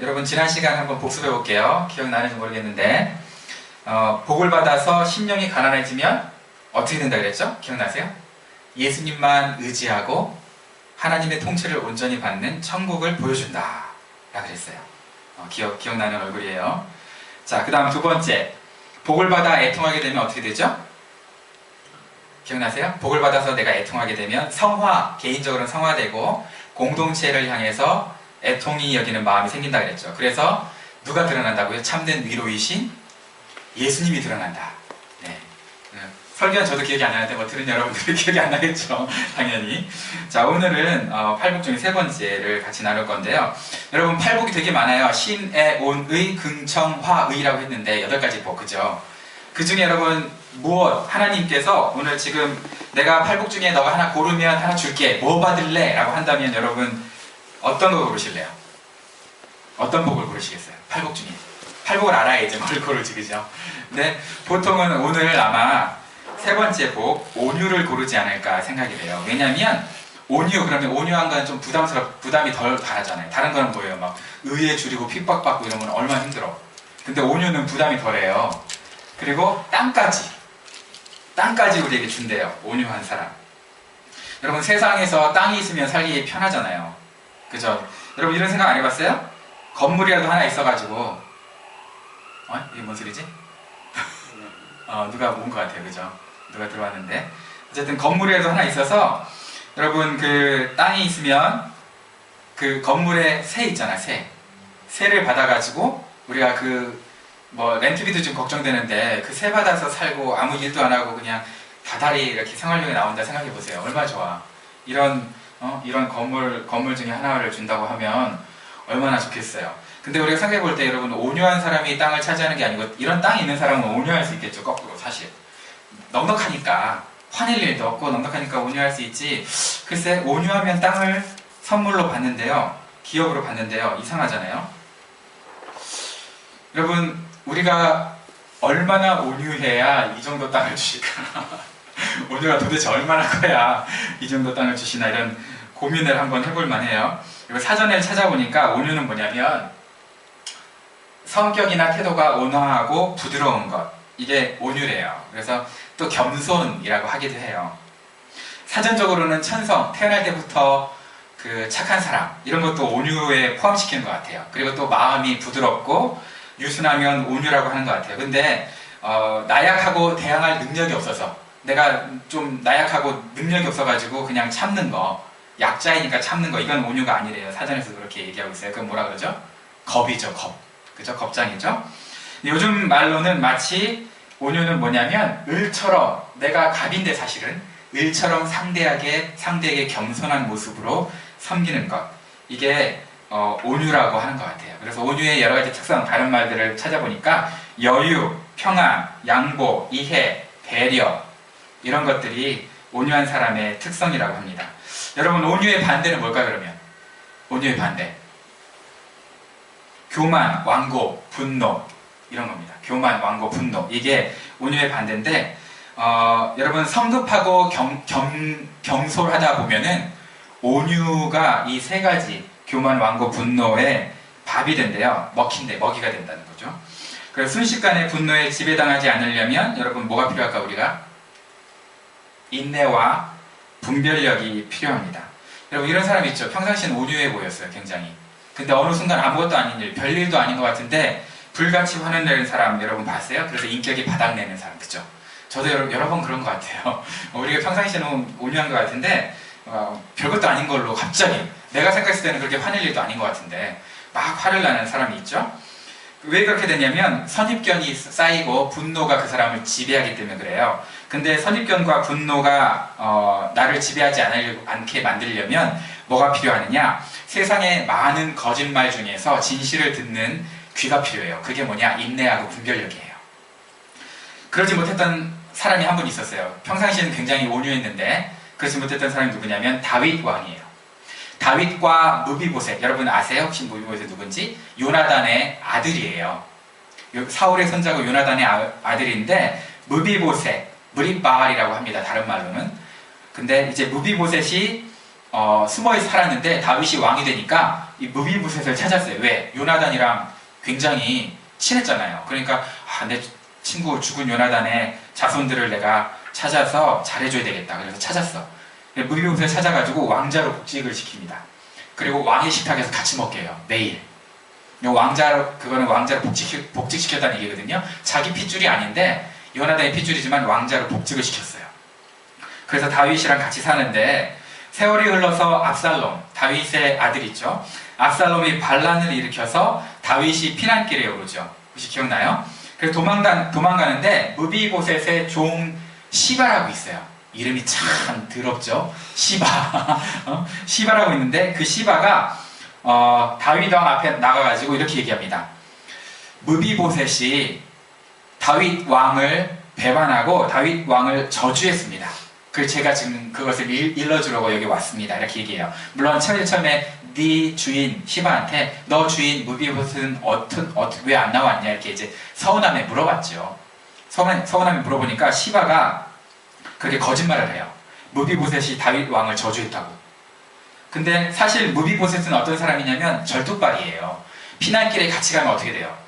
여러분 지난 시간 한번 복습해 볼게요. 기억나는지 모르겠는데 어, 복을 받아서 심령이 가난해지면 어떻게 된다 그랬죠? 기억나세요? 예수님만 의지하고 하나님의 통치를 온전히 받는 천국을 보여준다 라 그랬어요. 어, 기억, 기억나는 얼굴이에요. 자, 그 다음 두 번째 복을 받아 애통하게 되면 어떻게 되죠? 기억나세요? 복을 받아서 내가 애통하게 되면 성화, 개인적으로는 성화되고 공동체를 향해서 애통이 여기는 마음이 생긴다 그랬죠. 그래서 누가 드러난다고요? 참된 위로이신 예수님이 드러난다. 네. 네. 설교는 저도 기억이 안 나는데 뭐 들은 여러분들이 기억이 안 나겠죠. 당연히. 자 오늘은 어, 팔복 중에 세 번째를 같이 나눌 건데요. 여러분 팔복이 되게 많아요. 신의 온의 긍청화의라고 했는데 여덟 가지 복 그죠? 그 중에 여러분 무엇 하나님께서 오늘 지금 내가 팔복 중에 너가 하나 고르면 하나 줄게 뭐 받을래? 라고 한다면 여러분 어떤 거 고르실래요? 어떤 복을 고르시겠어요? 팔복 중에 팔복을 알아야지 뭘 고르지 그죠? 근데 보통은 오늘 아마 세 번째 복 온유를 고르지 않을까 생각이 돼요 왜냐면 온유 그러면 온유한 건 좀 부담스럽 부담이 덜 가하잖아요 다른 거는 뭐예요? 막 의에 줄이고 핍박받고 건 얼마나 힘들어 근데 온유는 부담이 덜해요 그리고 땅까지 땅까지 우리에게 준대요 온유한 사람 여러분 세상에서 땅이 있으면 살기 편하잖아요 그죠? 여러분 이런 생각 안 해봤어요? 건물이라도 하나 있어가지고 어? 이게 뭔 소리지? 어, 누가 온것 같아요 그죠? 누가 들어왔는데 어쨌든 건물이라도 하나 있어서 여러분 그 땅이 있으면 그 건물에 세 있잖아 세 세를 받아가지고 우리가 그 뭐 렌트비도 좀 걱정되는데 그세 받아서 살고 아무 일도 안 하고 그냥 다달이 이렇게 생활용에 나온다 생각해 보세요 얼마나 좋아 이런 어? 이런 건물, 건물 중에 하나를 준다고 하면 얼마나 좋겠어요. 근데 우리가 생각해 볼 때 여러분 온유한 사람이 땅을 차지하는 게 아니고 이런 땅이 있는 사람은 온유할 수 있겠죠. 거꾸로 사실. 넉넉하니까 화낼 일도 없고 넉넉하니까 온유할 수 있지. 글쎄 온유하면 땅을 선물로 받는데요. 기업으로 받는데요. 이상하잖아요. 여러분 우리가 얼마나 온유해야 이 정도 땅을 주실까? 온유가 도대체 얼마나 커야 이 정도 땅을 주시나 이런 고민을 한번 해볼 만해요. 그리고 사전을 찾아보니까 온유는 뭐냐면 성격이나 태도가 온화하고 부드러운 것 이게 온유래요. 그래서 또 겸손이라고 하기도 해요. 사전적으로는 천성 태어날 때부터 그 착한 사람 이런 것도 온유에 포함시키는 것 같아요. 그리고 또 마음이 부드럽고 유순하면 온유라고 하는 것 같아요. 근데 어, 나약하고 대항할 능력이 없어서 내가 좀 나약하고 능력이 없어가지고 그냥 참는 거 약자이니까 참는 거. 이건 온유가 아니래요. 사전에서 그렇게 얘기하고 있어요. 그건 뭐라 그러죠? 겁이죠 겁. 그죠? 겁장이죠? 요즘 말로는 마치 온유는 뭐냐면 을처럼 내가 갑인데 사실은 을처럼 상대에게 상대에게 겸손한 모습으로 섬기는 것. 이게 어, 온유라고 하는 것 같아요. 그래서 온유의 여러 가지 특성 다른 말들을 찾아보니까 여유, 평안, 양보, 이해, 배려 이런 것들이 온유한 사람의 특성이라고 합니다. 여러분 온유의 반대는 뭘까 그러면? 온유의 반대. 교만, 완고, 분노 이런 겁니다. 교만, 완고, 분노 이게 온유의 반대인데 어, 여러분 성급하고 경, 경, 경솔하다 보면은 온유가 이 세 가지 교만, 완고, 분노의 밥이 된대요. 먹힌데 먹이가 된다는 거죠. 그래서 순식간에 분노에 지배당하지 않으려면 여러분 뭐가 필요할까 우리가? 인내와 분별력이 필요합니다. 여러분 이런 사람 있죠. 평상시는 온유해 보였어요. 굉장히. 근데 어느 순간 아무것도 아닌 일, 별일도 아닌 것 같은데 불같이 화는 내는 사람 여러분 봤어요? 그래서 인격이 바닥내는 사람 그죠? 저도 여러, 여러 번 그런 것 같아요. 우리가 평상시에는 온유한 것 같은데 어, 별것도 아닌 걸로 갑자기 내가 생각했을 때는 그렇게 화낼 일도 아닌 것 같은데 막 화를 나는 사람이 있죠? 왜 그렇게 되냐면 선입견이 쌓이고 분노가 그 사람을 지배하기 때문에 그래요. 근데 선입견과 분노가 어, 나를 지배하지 않게 만들려면 뭐가 필요하느냐? 세상에 많은 거짓말 중에서 진실을 듣는 귀가 필요해요. 그게 뭐냐? 인내하고 분별력이에요. 그러지 못했던 사람이 한 분 있었어요. 평상시에는 굉장히 온유했는데 그러지 못했던 사람이 누구냐면 다윗 왕이에요. 다윗과 무비보셋 여러분 아세요? 혹시 무비보셋 누군지? 요나단의 아들이에요. 사울의 손자고 요나단의 아, 들인데 무비보셋 무리바알이라고 합니다. 다른 말로는. 근데 이제 무비보셋이 어, 숨어 살았는데 다윗이 왕이 되니까 이 무비보셋을 찾았어요. 왜? 요나단이랑 굉장히 친했잖아요. 그러니까 아, 내 친구 죽은 요나단의 자손들을 내가 찾아서 잘해줘야 되겠다. 그래서 찾았어. 무비보셋을 찾아가지고 왕자로 복직을 시킵니다. 그리고 왕의 식탁에서 같이 먹게 해요. 매일. 왕자 그거는 왕자로 복직 복직시켰다는 얘기거든요. 자기 핏줄이 아닌데 요나단의 핏줄이지만 왕자로 복직을 시켰어요. 그래서 다윗이랑 같이 사는데 세월이 흘러서 압살롬 다윗의 아들 있죠. 압살롬이 반란을 일으켜서 다윗이 피난길에 오르죠. 혹시 기억나요? 그래서 도망가, 도망가는데 무비보셋의 종 시바라고 있어요. 이름이 참 더럽죠. 시바. 어? 시바라고 있는데 그 시바가 어, 다윗 왕 앞에 나가가지고 이렇게 얘기합니다. 무비보셋이 다윗 왕을 배반하고 다윗 왕을 저주했습니다. 그 제가 지금 그것을 일, 러주려고 여기 왔습니다. 이렇게 얘기해요. 물론 처음에 처음에 네 주인 시바한테 너 주인 무비보셋은 어떤 어떻게 왜 안 나왔냐 이렇게 이제 서운함에 물어봤죠. 서운 서운함에 물어보니까 시바가 그렇게 거짓말을 해요. 무비보셋이 다윗 왕을 저주했다고. 근데 사실 무비보셋은 어떤 사람이냐면 절뚝발이에요. 피난길에 같이 가면 어떻게 돼요?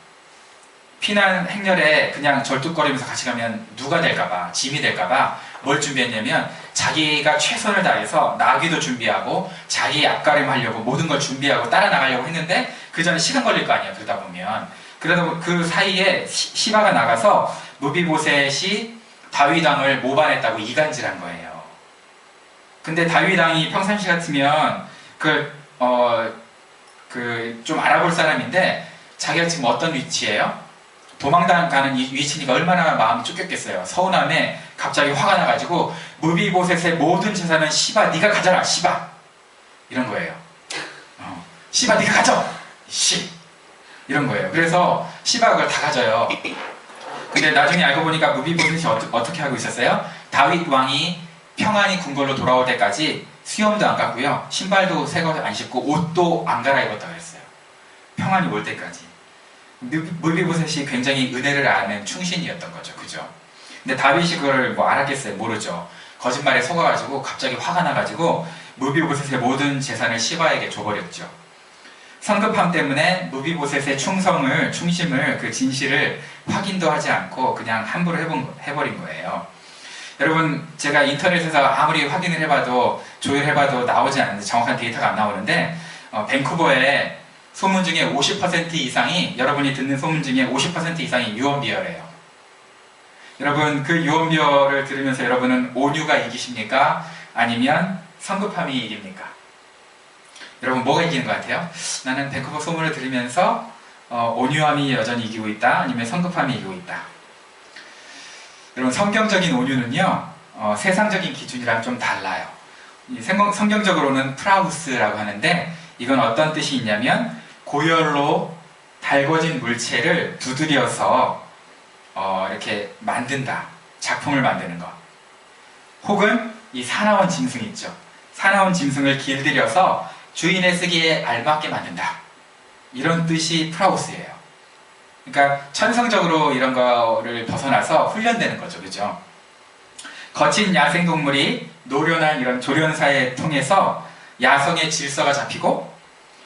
피난 행렬에 그냥 절뚝거리면서 같이 가면 누가 될까봐, 짐이 될까봐 뭘 준비했냐면 자기가 최선을 다해서 나기도 준비하고 자기 앞가림 하려고 모든 걸 준비하고 따라 나가려고 했는데 그 전에 시간 걸릴 거 아니야 그러다 보면 보면 그 사이에 시 바가 나가서 무비보셋이 다윗왕을 모반했다고 이간질한 거예요. 근데 다윗왕이 평상시 같으면 그, 어, 그, 좀 알아볼 사람인데, 자기가 지금 어떤 위치예요? 도망가는 위치니까 얼마나 마음이 쫓겼겠어요. 서운함에 갑자기 화가 나가지고, 무비보셋의 모든 재산은 시바, 네가 가져라, 시바! 이런 거예요. 어, 시바, 네가 가져! 씨! 이런 거예요. 그래서 시바가 그걸 다 가져요. 근데 나중에 알고 보니까 무비보셋이 어떠, 떻게 하고 있었어요? 다윗 왕이 평안히 궁궐로 돌아올 때까지 수염도 안 깎고요. 신발도 새거 안 신고 옷도 안 갈아입었다고 했어요. 평안히 올 때까지. 물비보셋이 굉장히 은혜를 아는 충신이었던 거죠. 그죠? 근데 다윗이 그걸 뭐 알았겠어요? 모르죠. 거짓말에 속아가지고 갑자기 화가 나가지고 물비보셋의 모든 재산을 시바에게 줘버렸죠. 성급함 때문에 무비보셋의 충성을, 충심을, 그 진실을 확인도 하지 않고 그냥 함부로 해본, 해버린 거예요. 여러분 제가 인터넷에서 아무리 확인을 해봐도 조율해봐도 나오지 않는데 정확한 데이터가 안 나오는데 어, 밴쿠버의 소문 중에 50% 이상이 여러분이 듣는 소문 중에 50% 이상이 유언비어래요. 여러분 그 유언비어를 들으면서 여러분은 온유가 이기십니까? 아니면 성급함이 이깁니까? 여러분 뭐가 이기는 것 같아요? 나는 밴쿠버 소문을 들으면서 어, 온유함이 여전히 이기고 있다 아니면 성급함이 이기고 있다 여러분 성경적인 온유는요 어, 세상적인 기준이랑 좀 달라요. 성경적으로는 프라우스라고 하는데 이건 어떤 뜻이 있냐면 고열로 달궈진 물체를 두드려서 어, 이렇게 만든다. 작품을 만드는 것. 혹은 이 사나운 짐승 있죠. 사나운 짐승을 길들여서 주인의 쓰기에 알맞게 만든다. 이런 뜻이 프라우스예요. 그러니까 천성적으로 이런 거를 벗어나서 훈련되는 거죠. 그죠? 거친 야생동물이 노련한 이런 조련사에 통해서 야성의 질서가 잡히고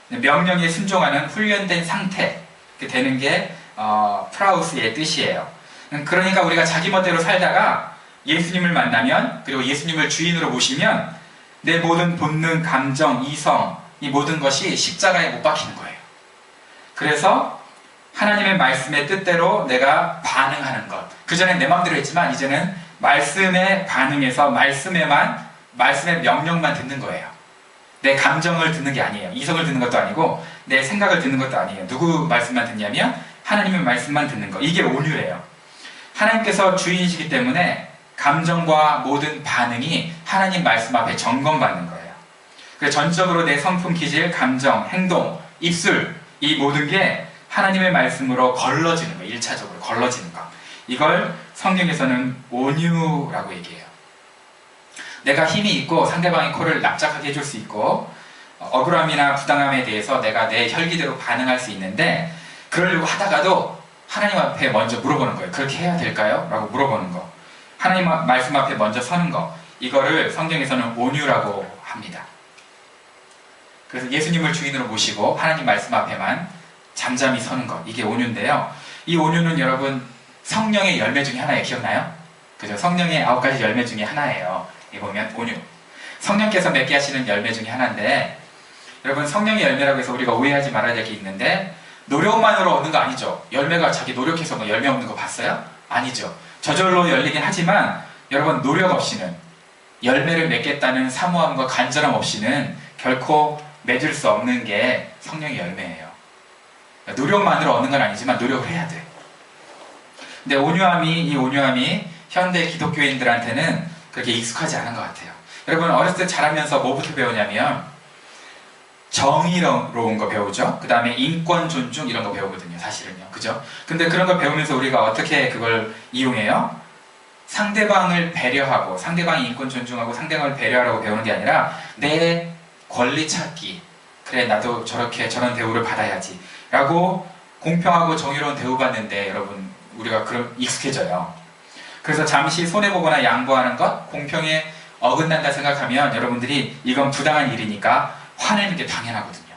명령에 순종하는 훈련된 상태 되는 게 어, 프라우스의 뜻이에요. 그러니까 우리가 자기 멋대로 살다가 예수님을 만나면 그리고 예수님을 주인으로 모시면 내 모든 본능, 감정, 이성 이 모든 것이 십자가에 못 박히는 거예요. 그래서 하나님의 말씀의 뜻대로 내가 반응하는 것. 그전엔 내 마음대로 했지만 이제는 말씀에 반응해서 말씀에만 말씀의 명령만 듣는 거예요. 내 감정을 듣는 게 아니에요. 이성을 듣는 것도 아니고 내 생각을 듣는 것도 아니에요. 누구 말씀만 듣냐면 하나님의 말씀만 듣는 거. 이게 온유래요. 하나님께서 주인이시기 때문에 감정과 모든 반응이 하나님 말씀 앞에 점검받는 거예요. 그래서 전적으로 내 성품, 기질, 감정, 행동, 입술 이 모든 게 하나님의 말씀으로 걸러지는 거, 1차적으로 걸러지는 거. 이걸 성경에서는 온유라고 얘기해요. 내가 힘이 있고 상대방의 코를 납작하게 해줄 수 있고 억울함이나 부당함에 대해서 내가 내 혈기대로 반응할 수 있는데 그러려고 하다가도 하나님 앞에 먼저 물어보는 거예요. 그렇게 해야 될까요? 라고 물어보는 거. 하나님 말씀 앞에 먼저 서는 거. 이거를 성경에서는 온유라고 합니다. 그래서 예수님을 주인으로 모시고 하나님 말씀 앞에만 잠잠히 서는 것. 이게 온유인데요. 이 온유는 여러분 성령의 열매 중에 하나예요. 기억나요? 그죠? 성령의 아홉 가지 열매 중에 하나예요. 이 보면 온유. 성령께서 맺게 하시는 열매 중에 하나인데 여러분 성령의 열매라고 해서 우리가 오해하지 말아야 될 게 있는데 노력만으로 얻는 거 아니죠. 열매가 자기 노력해서 뭐 열매 없는 거 봤어요? 아니죠. 저절로 열리긴 하지만 여러분 노력 없이는 열매를 맺겠다는 사모함과 간절함 없이는 결코 맺을 수 없는 게 성령의 열매예요. 노력만으로 얻는 건 아니지만 노력을 해야 돼. 근데 온유함이 이 온유함이 현대 기독교인들한테는 그렇게 익숙하지 않은 것 같아요. 여러분 어렸을 때 자라면서 뭐부터 배우냐면 정의로운 거 배우죠. 그 다음에 인권 존중 이런 거 배우거든요. 사실은요. 그죠? 근데 그런 걸 배우면서 우리가 어떻게 그걸 이용해요? 상대방을 배려하고 상대방의 인권 존중하고 상대방을 배려하라고 배우는 게 아니라 내 권리 찾기 그래 나도 저렇게 저런 대우를 받아야지 라고 공평하고 정의로운 대우받는데 여러분 우리가 그럼 익숙해져요. 그래서 잠시 손해보거나 양보하는 것 공평에 어긋난다 생각하면 여러분들이 이건 부당한 일이니까 화내는 게 당연하거든요.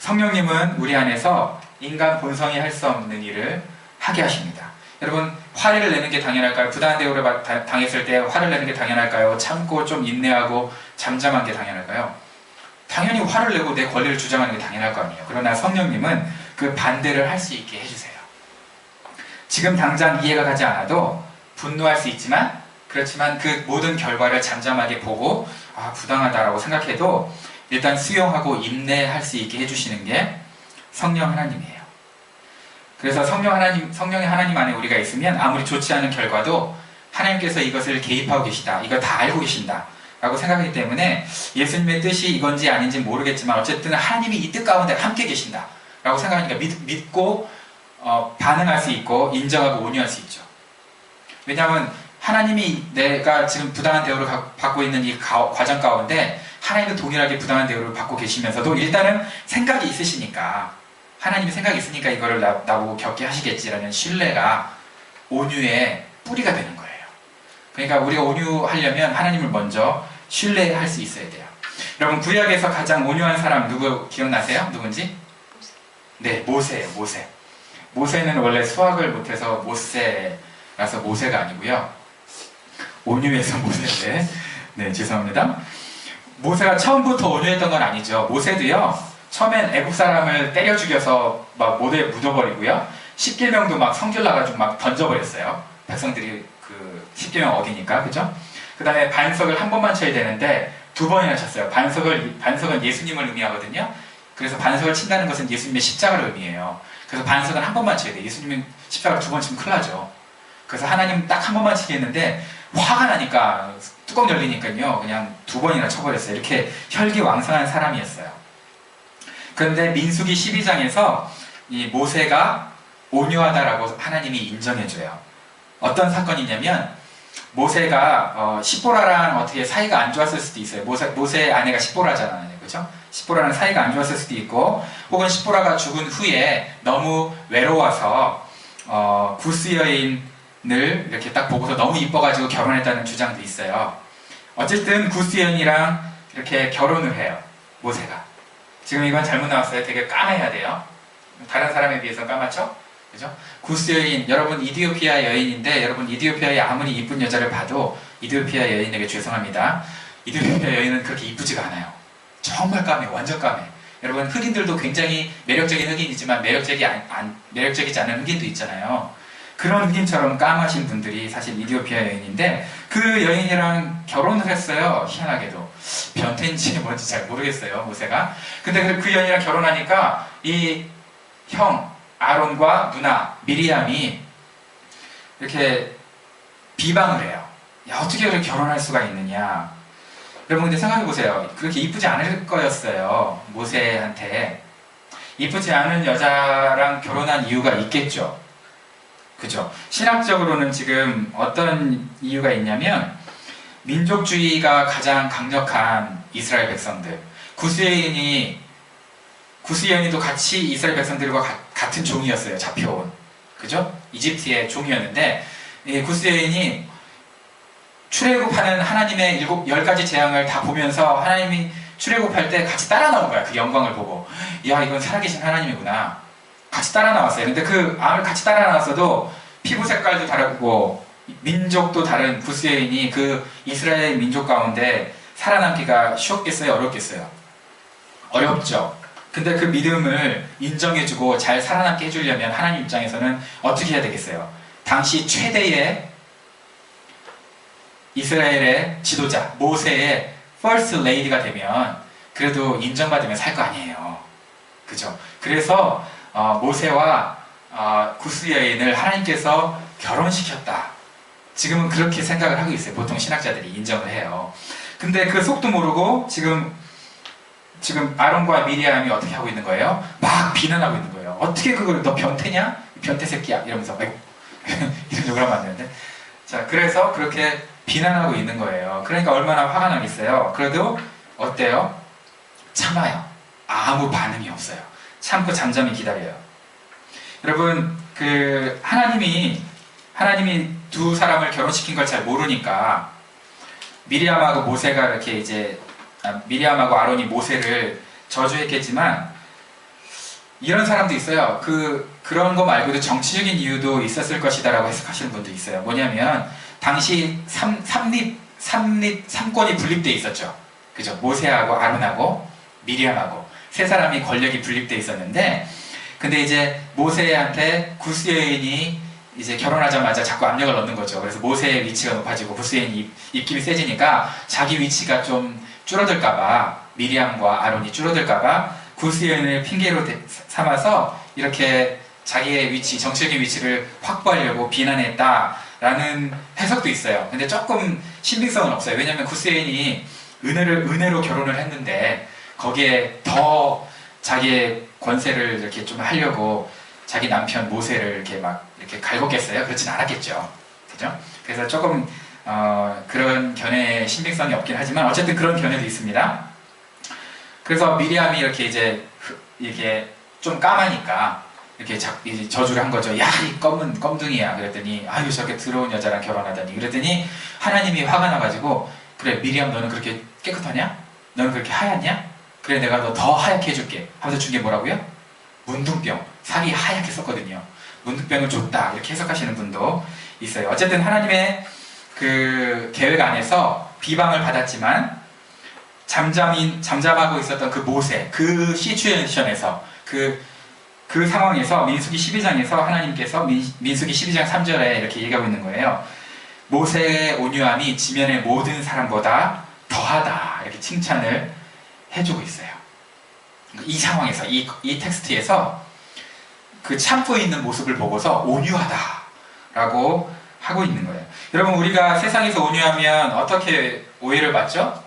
성령님은 우리 안에서 인간 본성이 할 수 없는 일을 하게 하십니다. 여러분 화를 내는 게 당연할까요? 부당한 대우를 당했을 때 화를 내는 게 당연할까요? 참고 좀 인내하고 잠잠한 게 당연할까요? 당연히 화를 내고 내 권리를 주장하는 게 당연할 거 아니에요. 그러나 성령님은 그 반대를 할 수 있게 해주세요. 지금 당장 이해가 가지 않아도 분노할 수 있지만 그렇지만 그 모든 결과를 잠잠하게 보고 아 부당하다라고 생각해도 일단 수용하고 인내할 수 있게 해주시는 게 성령 하나님이에요. 그래서 성령 하나님, 성령의 하나님 안에 우리가 있으면 아무리 좋지 않은 결과도 하나님께서 이것을 개입하고 계시다. 이걸 다 알고 계신다. 라고 생각하기 때문에 예수님의 뜻이 이건지 아닌지 모르겠지만 어쨌든 하나님이 이 뜻 가운데 함께 계신다. 라고 생각하니까 믿, 고 어, 반응할 수 있고 인정하고 온유할 수 있죠. 왜냐하면 하나님이 내가 지금 부당한 대우를 가- 받고 있는 이 가- 과정 가운데 하나님도 동일하게 부당한 대우를 받고 계시면서도 일단은 생각이 있으시니까 하나님이 생각이 있으니까 이거를 나, 나보고 겪게 하시겠지라는 신뢰가 온유의 뿌리가 되는 거예요. 그러니까 우리가 온유하려면 하나님을 먼저 신뢰할 수 있어야 돼요. 여러분 구약에서 가장 온유한 사람 누구 기억나세요? 누군지? 네, 모세예요. 모세. 모세는 원래 수학을 못해서 모세라서 모세가 아니고요. 온유해서 모세인데, 네 죄송합니다. 모세가 처음부터 온유했던 건 아니죠. 모세도요. 처음엔 애국 사람을 때려 죽여서 막 모대에 묻어버리고요. 십계명도 막 성질 나가지고 막 던져버렸어요. 백성들이 그 십계명 어기니까 그죠? 그 다음에 반석을 한 번만 쳐야 되는데 두 번이나 쳤어요. 반석을 반석은 예수님을 의미하거든요. 그래서 반석을 친다는 것은 예수님의 십자가를 의미해요. 그래서 반석은 한 번만 쳐야 돼. 예수님은 십자가를 두 번 치면 큰일 나죠. 그래서 하나님 딱 한 번만 치게 했는데 화가 나니까 뚜껑 열리니까요. 그냥 두 번이나 쳐버렸어요. 이렇게 혈기왕성한 사람이었어요. 그런데 민수기 12장에서 이 모세가 온유하다라고 하나님이 인정해줘요. 어떤 사건이냐면 모세가 어, 시보라랑 어떻게 사이가 안 좋았을 수도 있어요. 모세, 모세의 아내가 시보라잖아요. 그죠? 시보라랑 사이가 안 좋았을 수도 있고 혹은 시보라가 죽은 후에 너무 외로워서 어, 구스 여인을 이렇게 딱 보고서 너무 이뻐가지고 결혼했다는 주장도 있어요. 어쨌든 구스 여인이랑 이렇게 결혼을 해요. 모세가. 지금 이건 잘못 나왔어요. 되게 까매야 돼요. 다른 사람에 비해서 까맣죠? 그죠? 구스 여인, 여러분 이디오피아 여인인데 여러분 이디오피아의 아무리 이쁜 여자를 봐도 이디오피아 여인에게 죄송합니다. 이디오피아 여인은 그렇게 이쁘지가 않아요. 정말 까매, 완전 까매. 여러분 흑인들도 굉장히 매력적인 흑인이지만 매력적이 안, 안- 매력적이지 않은 흑인도 있잖아요. 그런 흑인처럼 까마신 분들이 사실 이디오피아 여인인데 그 여인이랑 결혼을 했어요. 희한하게도 변태인지 뭔지 잘 모르겠어요. 모세가. 근데 그- 그 여인이랑 결혼하니까 이 형 아론과 누나 미리암이 이렇게 비방을 해요. 야 어떻게 결혼할 수가 있느냐. 여러분 근데 생각해 보세요. 그렇게 이쁘지 않을 거였어요. 모세한테 이쁘지 않은 여자랑 결혼한 이유가 있겠죠. 그죠? 신학적으로는 지금 어떤 이유가 있냐면 민족주의가 가장 강력한 이스라엘 백성들 구스여인이 구스여인이도 같이 이스라엘 백성들과 가- 같은 종이었어요. 잡혀온 그죠? 이집트의 종이었는데 이 구스여인이 출애굽하는 하나님의 일곱 열 가지 재앙을 다 보면서 하나님이 출애굽할 때 같이 따라 나온 거야. 그 영광을 보고. 야, 이건 살아계신 하나님이구나. 같이 따라 나왔어요. 근데 그 암을 같이 따라 나왔어도 피부 색깔도 다르고 민족도 다른 구스여인이 그 이스라엘 민족 가운데 살아남기가 쉬웠겠어요? 어렵겠어요? 어렵죠. 근데 그 믿음을 인정해주고 잘 살아남게 해주려면 하나님 입장에서는 어떻게 해야 되겠어요? 당시 최대의 이스라엘의 지도자, 모세의 first lady가 되면 그래도 인정받으면 살 거 아니에요. 그죠? 그래서 어, 모세와 어, 구스 여인을 하나님께서 결혼시켰다. 지금은 그렇게 생각을 하고 있어요. 보통 신학자들이 인정을 해요. 근데 그 속도 모르고 지금 지금 아론과 미리암이 어떻게 하고 있는 거예요? 막 비난하고 있는 거예요. 어떻게 그걸 너 변태냐? 변태 새끼야 이러면서 이런 욕을 하면 안 되는데 자 그래서 그렇게 비난하고 있는 거예요. 그러니까 얼마나 화가 나겠어요. 그래도 어때요? 참아요. 아무 반응이 없어요. 참고 잠잠히 기다려요. 여러분 그 하나님이 하나님이 두 사람을 결혼시킨 걸 잘 모르니까 미리암하고 모세가 이렇게 이제 아, 미리암하고 아론이 모세를 저주했겠지만 이런 사람도 있어요. 그 그런 거 말고도 정치적인 이유도 있었을 것이다라고 해석하시는 분도 있어요. 뭐냐면 당시 삼, 삼립 삼립 삼권이 분립돼 있었죠. 그죠? 모세하고 아론하고 미리암하고 세 사람이 권력이 분립돼 있었는데 근데 이제 모세한테 구스 여인이 이제 결혼하자마자 자꾸 압력을 넣는 거죠. 그래서 모세의 위치가 높아지고 구스 여인이 입김이 세지니까 자기 위치가 좀 줄어들까봐 미리암과 아론이 줄어들까봐 구스 여인을 핑계로 대- 삼아서 이렇게 자기의 위치, 정치적인 위치를 확보하려고 비난했다라는 해석도 있어요. 근데 조금 신빙성은 없어요. 왜냐하면 구스 여인이 은혜를 은혜로 결혼을 했는데 거기에 더 자기의 권세를 이렇게 좀 하려고 자기 남편 모세를 이렇게 막 이렇게 갈궜겠어요? 그렇진 않았겠죠. 그죠? 그래서 조금 어, 그런 견해의 신빙성이 없긴 하지만 어쨌든 그런 견해도 있습니다. 그래서 미리암이 이렇게 이제 그- 이렇게 좀 까마니까 이렇게 자, 이제 저주를 한 거죠. 야, 이 검은 껌둥이야. 그랬더니 아유 저렇게 더러운 여자랑 결혼하다니. 그랬더니 하나님이 화가 나가지고 그래 미리암 너는 그렇게 깨끗하냐? 너는 그렇게 하얗냐? 그래 내가 너 더 하얗게 해줄게. 하면서 준 게 뭐라고요? 문둥병. 살이 하얗게 썼거든요. 문둥병을 줬다. 이렇게 해석하시는 분도 있어요. 어쨌든 하나님의 그 계획 안에서 비방을 받았지만 잠잠인 잠잠하고 있었던 그 모세 그 시츄에이션에서 그, 그 상황에서 민수기 12장에서 하나님께서 민, 민수기 12장 3절에 이렇게 얘기하고 있는 거예요. 모세의 온유함이 지면의 모든 사람보다 더하다 이렇게 칭찬을 해주고 있어요. 이 상황에서 이, 이 텍스트에서 그 참고 있는 모습을 보고서 온유하다 라고 하고 있는 거예요. 여러분 우리가 세상에서 온유하면 어떻게 오해를 받죠?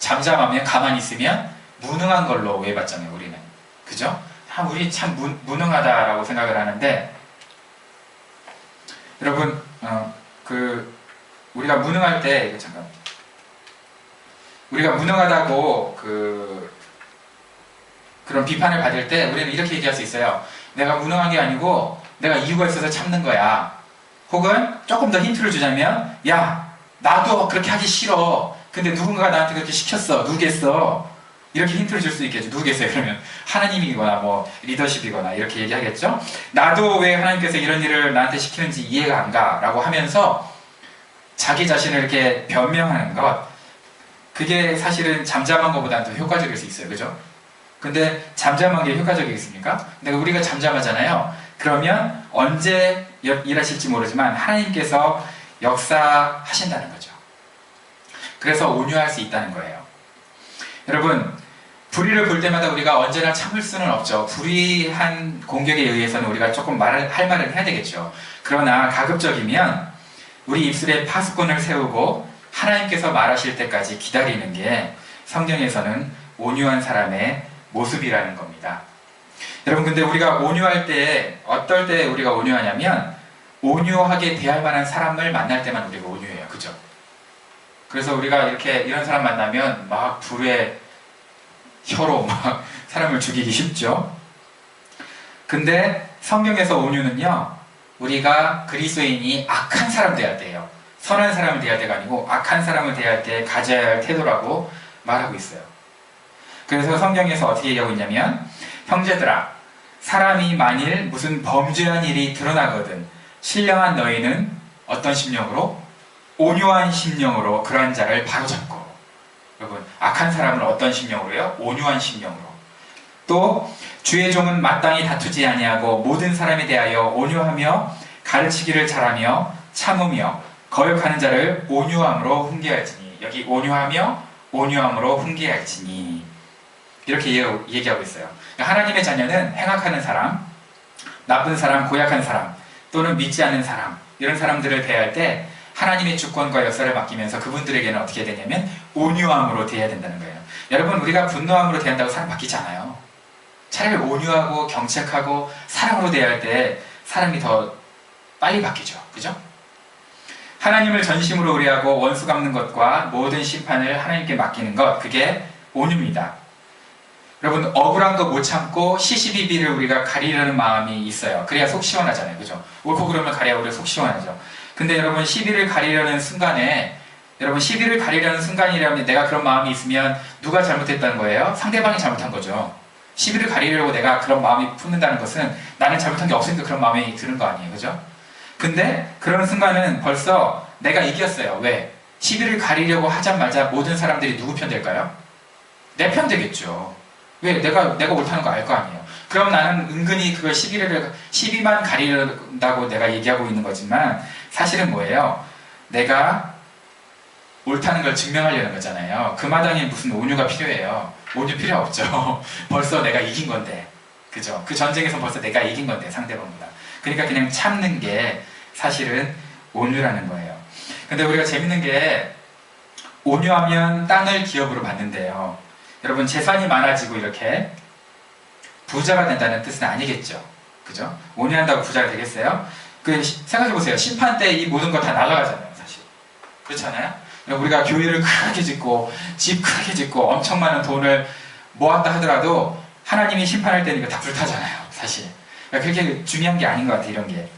잠잠하면 가만히 있으면 무능한 걸로 오해받잖아요. 우리는 그죠? 아, 우리 참 무, 무능하다라고 생각을 하는데 여러분 어, 그 우리가 무능할 때 잠깐 우리가 무능하다고 그 그런 비판을 받을 때 우리는 이렇게 얘기할 수 있어요. 내가 무능한 게 아니고 내가 이유가 있어서 참는 거야. 혹은 조금 더 힌트를 주자면 야 나도 그렇게 하기 싫어. 근데 누군가가 나한테 그렇게 시켰어. 누구겠어? 이렇게 힌트를 줄 수 있겠죠. 누구겠어요? 그러면 하나님이거나 뭐 리더십이거나 이렇게 얘기하겠죠. 나도 왜 하나님께서 이런 일을 나한테 시키는지 이해가 안 가라고 하면서 자기 자신을 이렇게 변명하는 것 그게 사실은 잠잠한 것보다는 더 효과적일 수 있어요. 그죠? 근데 잠잠한 게 효과적이겠습니까? 근데 우리가 잠잠하잖아요. 그러면 언제 여- 일하실지 모르지만 하나님께서 역사하신다는 거죠. 그래서 온유할 수 있다는 거예요. 여러분, 불의를 볼 때마다 우리가 언제나 참을 수는 없죠. 불의한 공격에 의해서는 우리가 조금 말을, 할 말을 해야 되겠죠. 그러나 가급적이면 우리 입술에 파수꾼을 세우고 하나님께서 말하실 때까지 기다리는 게 성경에서는 온유한 사람의 모습이라는 겁니다. 여러분, 근데 우리가 온유할 때, 어떨 때 우리가 온유하냐면, 온유하게 대할 만한 사람을 만날 때만 우리가 온유해요. 그죠? 그래서 우리가 이렇게 이런 사람 만나면 막 불의 혀로 막 사람을 죽이기 쉽죠. 근데 성경에서 온유는요, 우리가 그리스도인이 악한 사람 대할 때예요. 선한 사람을 대할 때가 아니고 악한 사람을 대할 때 가져야 할 태도라고 말하고 있어요. 그래서 성경에서 어떻게 얘기하고 있냐면 형제들아 사람이 만일 무슨 범죄한 일이 드러나거든 신령한 너희는 어떤 심령으로 온유한 심령으로 그러한 자를 바로잡고 여러분 악한 사람을 어떤 심령으로요? 온유한 심령으로 또 주의 종은 마땅히 다투지 아니하고 모든 사람에 대하여 온유하며 가르치기를 잘하며 참으며 거역하는 자를 온유함으로 훈계할지니 여기 온유하며 온유함으로 훈계할지니 이렇게 얘기- 얘기하고 있어요. 하나님의 자녀는 행악하는 사람, 나쁜 사람, 고약한 사람 또는 믿지 않는 사람 이런 사람들을 대할 때 하나님의 주권과 역사를 맡기면서 그분들에게는 어떻게 되냐면 온유함으로 대해야 된다는 거예요. 여러분 우리가 분노함으로 대한다고 사람 바뀌지 않아요. 차라리 온유하고 경책하고 사랑으로 대할 때 사람이 더 빨리 바뀌죠. 그죠? 하나님을 전심으로 의뢰하고 원수 갚는 것과 모든 심판을 하나님께 맡기는 것 그게 온유입니다. 여러분 억울한 거못 참고 시시비비를 우리가 가리려는 마음이 있어요. 그래야 속 시원하잖아요. 그죠? 옳고 그름을 가려야 우리가 속 시원하죠. 근데 여러분 시비를 가리려는 순간에 여러분 시비를 가리려는 순간이라면 내가 그런 마음이 있으면 누가 잘못했다는 거예요? 상대방이 잘못한 거죠. 시비를 가리려고 내가 그런 마음이 품는다는 것은 나는 잘못한 게 없으니까 그런 마음이 드는 거 아니에요. 그죠? 근데 그런 순간은 벌써 내가 이겼어요. 왜? 시비를 가리려고 하자마자 모든 사람들이 누구 편 될까요? 내 편 되겠죠. 왜? 내가, 내가 옳다는 거 알 거 아니에요. 그럼 나는 은근히 그걸 시비를, 시비만 가리려다고 내가 얘기하고 있는 거지만 사실은 뭐예요? 내가 옳다는 걸 증명하려는 거잖아요. 그 마당에 무슨 온유가 필요해요. 온유 필요 없죠. 벌써 내가 이긴 건데. 그죠? 그 전쟁에서 벌써 내가 이긴 건데, 상대방보다. 그러니까 그냥 참는 게 사실은 온유라는 거예요. 근데 우리가 재밌는 게 온유하면 땅을 기업으로 받는데요. 여러분 재산이 많아지고 이렇게 부자가 된다는 뜻은 아니겠죠. 그죠? 온유한다고 부자가 되겠어요? 그 생각해 보세요. 심판 때 이 모든 거다 날아가잖아요, 사실. 그렇잖아요? 우리가 교회를 크게 짓고 집 크게 짓고 엄청 많은 돈을 모았다 하더라도 하나님이 심판할 때는 이거 다 불타잖아요, 사실. 그러니까 그렇게 중요한 게 아닌 것 같아요, 이런 게.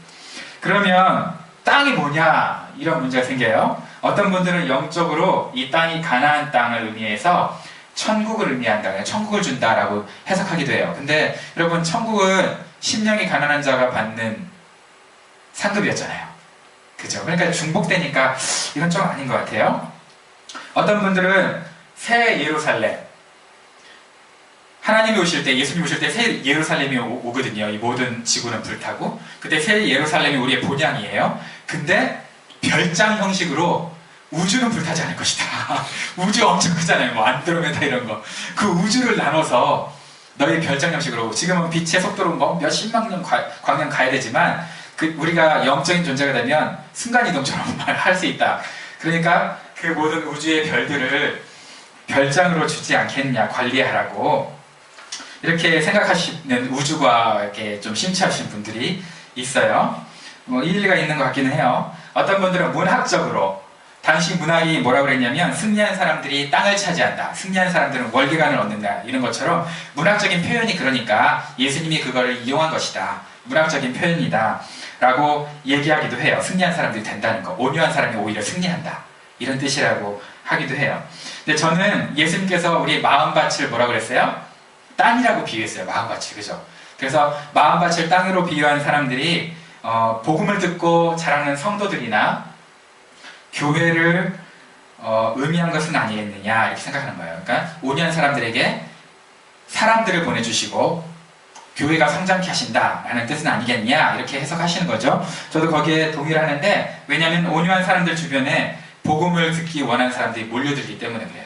그러면 땅이 뭐냐 이런 문제가 생겨요. 어떤 분들은 영적으로 이 땅이 가나안 땅을 의미해서 천국을 의미한다, 천국을 준다라고 해석하기도 해요. 근데 여러분 천국은 심령이 가난한 자가 받는 상급이었잖아요. 그죠? 그러니까 중복되니까 이건 좀 아닌 것 같아요. 어떤 분들은 새 예루살렘 하나님이 오실 때, 예수님 오실 때 새 예루살렘이 오, 거든요이 모든 지구는 불타고. 그때 새 예루살렘이 우리의 본향이에요. 근데 별장 형식으로 우주는 불타지 않을 것이다. 우주 엄청 크잖아요. 뭐 안드로메다 이런 거. 그 우주를 나눠서 너희 별장 형식으로 지금은 빛의 속도로 뭐 몇십만 년 과- 광년 가야 되지만 그 우리가 영적인 존재가 되면 순간 이동처럼 할 수 있다. 그러니까 그 모든 우주의 별들을 별장으로 주지 않겠냐 관리하라고 이렇게 생각하시는 우주과 이렇게 좀 심취하신 분들이 있어요. 뭐 일리가 있는 것 같기는 해요. 어떤 분들은 문학적으로 당시 문학이 뭐라고 그랬냐면 승리한 사람들이 땅을 차지한다. 승리한 사람들은 월계관을 얻는다. 이런 것처럼 문학적인 표현이 그러니까 예수님이 그걸 이용한 것이다. 문학적인 표현이다. 라고 얘기하기도 해요. 승리한 사람들이 된다는 거. 온유한 사람이 오히려 승리한다. 이런 뜻이라고 하기도 해요. 근데 저는 예수님께서 우리 마음밭을 뭐라고 그랬어요? 땅이라고 비유했어요. 마음밭을. 그죠? 그래서 마음밭을 땅으로 비유한 사람들이 어, 복음을 듣고 자라는 성도들이나 교회를 어, 의미한 것은 아니겠느냐 이렇게 생각하는 거예요. 그러니까 온유한 사람들에게 사람들을 보내주시고 교회가 성장케 하신다라는 뜻은 아니겠냐 이렇게 해석하시는 거죠. 저도 거기에 동의를 하는데 왜냐하면 온유한 사람들 주변에 복음을 듣기 원하는 사람들이 몰려들기 때문에 그래요.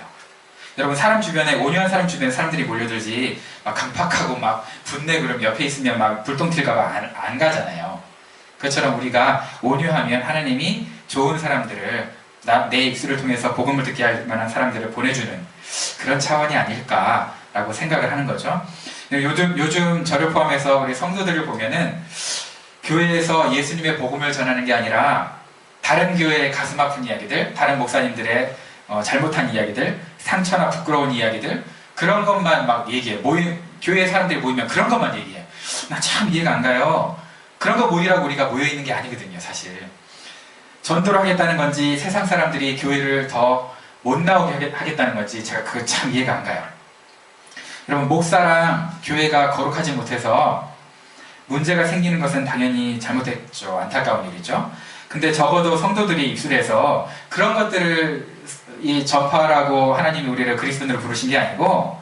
여러분 사람 주변에 온유한 사람 주변에 사람들이 몰려들지 막 강팍하고 막 분내 그럼 옆에 있으면 막 불똥 튈까봐 안, 안 가잖아요. 그처럼 우리가 온유하면 하나님이 좋은 사람들을 나, 내 입술을 통해서 복음을 듣게 할 만한 사람들을 보내주는 그런 차원이 아닐까라고 생각을 하는 거죠. 요즘 요즘 저를 포함해서 우리 성도들을 보면은 교회에서 예수님의 복음을 전하는 게 아니라 다른 교회의 가슴 아픈 이야기들, 다른 목사님들의 어, 잘못한 이야기들, 상처나 부끄러운 이야기들 그런 것만 막 얘기해. 모이 교회 사람들이 모이면 그런 것만 얘기해. 나 참 이해가 안 가요. 그런 거 모이라고 우리가 모여 있는 게 아니거든요, 사실. 전도를 하겠다는 건지 세상 사람들이 교회를 더 못 나오게 하겠- 하겠다는 건지 제가 그거 참 이해가 안 가요. 여러분 목사랑 교회가 거룩하지 못해서 문제가 생기는 것은 당연히 잘못했죠. 안타까운 일이죠. 근데 적어도 성도들이 입술에서 그런 것들을 이 전파라고 하나님이 우리를 그리스도인으로 부르신 게 아니고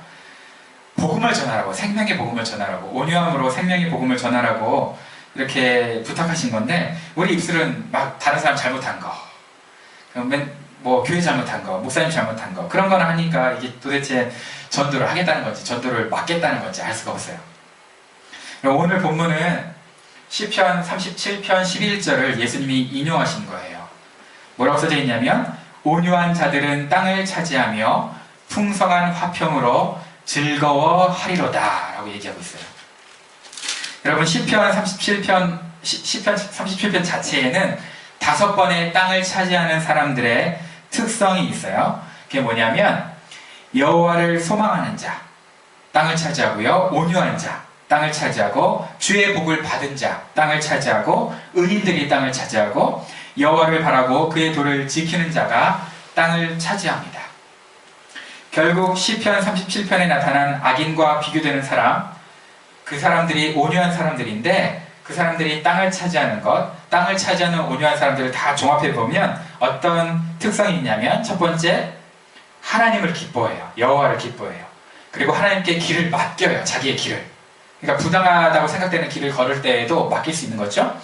복음을 전하라고 생명의 복음을 전하라고 온유함으로 생명의 복음을 전하라고 이렇게 부탁하신 건데 우리 입술은 막 다른 사람 잘못한 거, 맨- 뭐 교회 잘못한 거, 목사님 잘못한 거 그런 거는 하니까 이게 도대체 전도를 하겠다는 건지 전도를 막겠다는 건지 알 수가 없어요. 오늘 본문은 시편 37편 11절을 예수님이 인용하신 거예요. 뭐라고 써져 있냐면 온유한 자들은 땅을 차지하며 풍성한 화평으로 즐거워하리로다 라고 얘기하고 있어요. 여러분 시편 37편 시- 시편 37편 자체에는 다섯 번의 땅을 차지하는 사람들의 특성이 있어요. 그게 뭐냐면 여호와를 소망하는 자 땅을 차지하고요. 온유한 자 땅을 차지하고 주의 복을 받은 자 땅을 차지하고 의인들이 땅을 차지하고 여호와를 바라고 그의 도를 지키는 자가 땅을 차지합니다. 결국 시편 37편에 나타난 악인과 비교되는 사람 그 사람들이 온유한 사람들인데 그 사람들이 땅을 차지하는 것, 땅을 차지하는 온유한 사람들을 다 종합해 보면 어떤 특성이 있냐면 첫 번째 하나님을 기뻐해요. 여호와를 기뻐해요. 그리고 하나님께 길을 맡겨요. 자기의 길을. 그러니까 부당하다고 생각되는 길을 걸을 때에도 맡길 수 있는 거죠.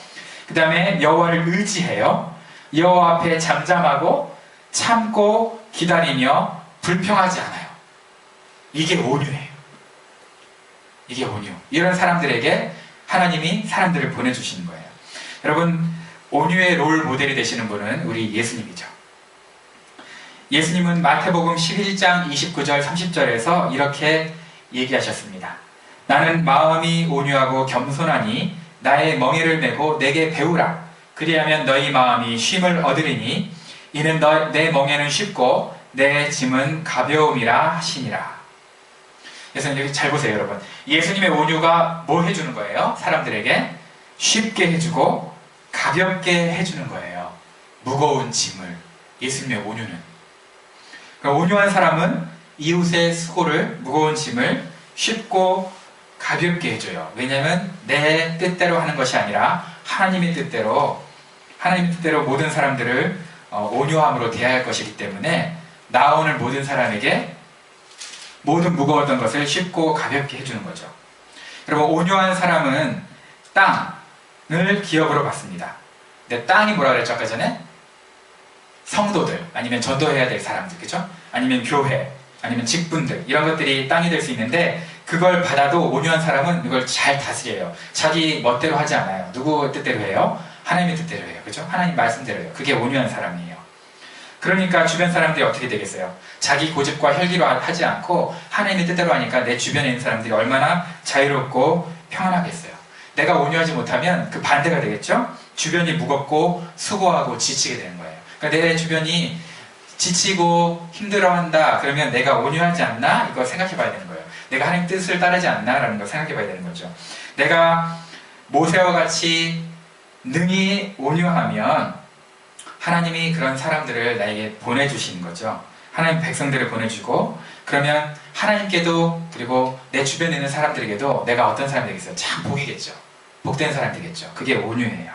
그 다음에 여호와를 의지해요. 여호와 앞에 잠잠하고 참고 기다리며 불평하지 않아요. 이게 온유해요. 이게 온유. 이런 사람들에게 하나님이 사람들을 보내주시는 거예요. 여러분, 온유의 롤 모델이 되시는 분은 우리 예수님이죠. 예수님은 마태복음 11장 29절 30절에서 이렇게 얘기하셨습니다. 나는 마음이 온유하고 겸손하니 나의 멍에를 메고 내게 배우라. 그리하면 너희 마음이 쉼을 얻으리니 이는 너, 내 멍에는 쉽고 내 짐은 가벼움이라 하시니라. 그래서 여기 잘 보세요, 여러분. 예수님의 온유가 뭐 해주는 거예요? 사람들에게 쉽게 해주고 가볍게 해주는 거예요. 무거운 짐을. 예수님의 온유는. 그러니까 온유한 사람은 이웃의 수고를, 무거운 짐을 쉽고 가볍게 해줘요. 왜냐하면 내 뜻대로 하는 것이 아니라 하나님의 뜻대로, 하나님의 뜻대로 모든 사람들을 어, 온유함으로 대할 것이기 때문에 나오는 모든 사람에게 모든 무거웠던 것을 쉽고 가볍게 해주는 거죠. 여러분, 온유한 사람은 땅을 기업으로 받습니다. 근데 땅이 뭐라 그랬죠, 아까 전에? 성도들, 아니면 전도해야 될 사람들, 그죠? 아니면 교회, 아니면 직분들, 이런 것들이 땅이 될 수 있는데, 그걸 받아도 온유한 사람은 이걸 잘 다스려요. 자기 멋대로 하지 않아요. 누구 뜻대로 해요? 하나님의 뜻대로 해요. 그죠? 하나님 말씀대로 해요. 그게 온유한 사람이에요. 그러니까 주변 사람들이 어떻게 되겠어요? 자기 고집과 혈기로 하지 않고 하나님의 뜻대로 하니까 내 주변에 있는 사람들이 얼마나 자유롭고 평안하겠어요. 내가 온유하지 못하면 그 반대가 되겠죠? 주변이 무겁고 수고하고 지치게 되는 거예요. 그러니까 내 주변이 지치고 힘들어한다. 그러면 내가 온유하지 않나? 이거 생각해 봐야 되는 거예요. 내가 하나님 뜻을 따르지 않나 라는 걸 생각해 봐야 되는 거죠. 내가 모세와 같이 능히 온유하면 하나님이 그런 사람들을 나에게 보내주시는 거죠. 하나님 백성들을 보내주고 그러면 하나님께도 그리고 내 주변에 있는 사람들에게도 내가 어떤 사람이 되겠어요? 참 복이겠죠. 복된 사람 되겠죠. 그게 온유해요.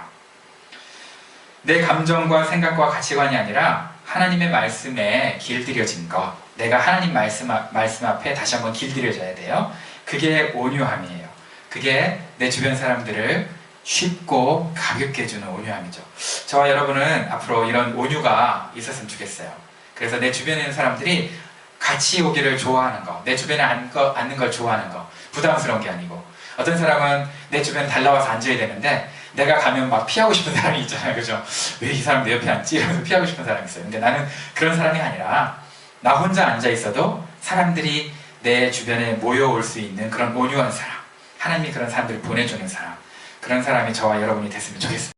내 감정과 생각과 가치관이 아니라 하나님의 말씀에 길들여진 것. 내가 하나님 말씀, 앞- 말씀 앞에 다시 한번 길들여져야 돼요. 그게 온유함이에요. 그게 내 주변 사람들을 쉽고 가볍게 해주는 온유함이죠. 저와 여러분은 앞으로 이런 온유가 있었으면 좋겠어요. 그래서 내 주변에 있는 사람들이 같이 오기를 좋아하는 거, 내 주변에 앉 거, 앉는 걸 좋아하는 거, 부담스러운 게 아니고, 어떤 사람은 내 주변에 달라와서 앉아야 되는데, 내가 가면 막 피하고 싶은 사람이 있잖아요. 그죠? 왜 이 사람 내 옆에 앉지? 이러면서 피하고 싶은 사람이 있어요. 근데 나는 그런 사람이 아니라, 나 혼자 앉아 있어도 사람들이 내 주변에 모여올 수 있는 그런 온유한 사람, 하나님이 그런 사람들을 보내주는 사람, 그런 사람이 저와 여러분이 됐으면 좋겠습니다.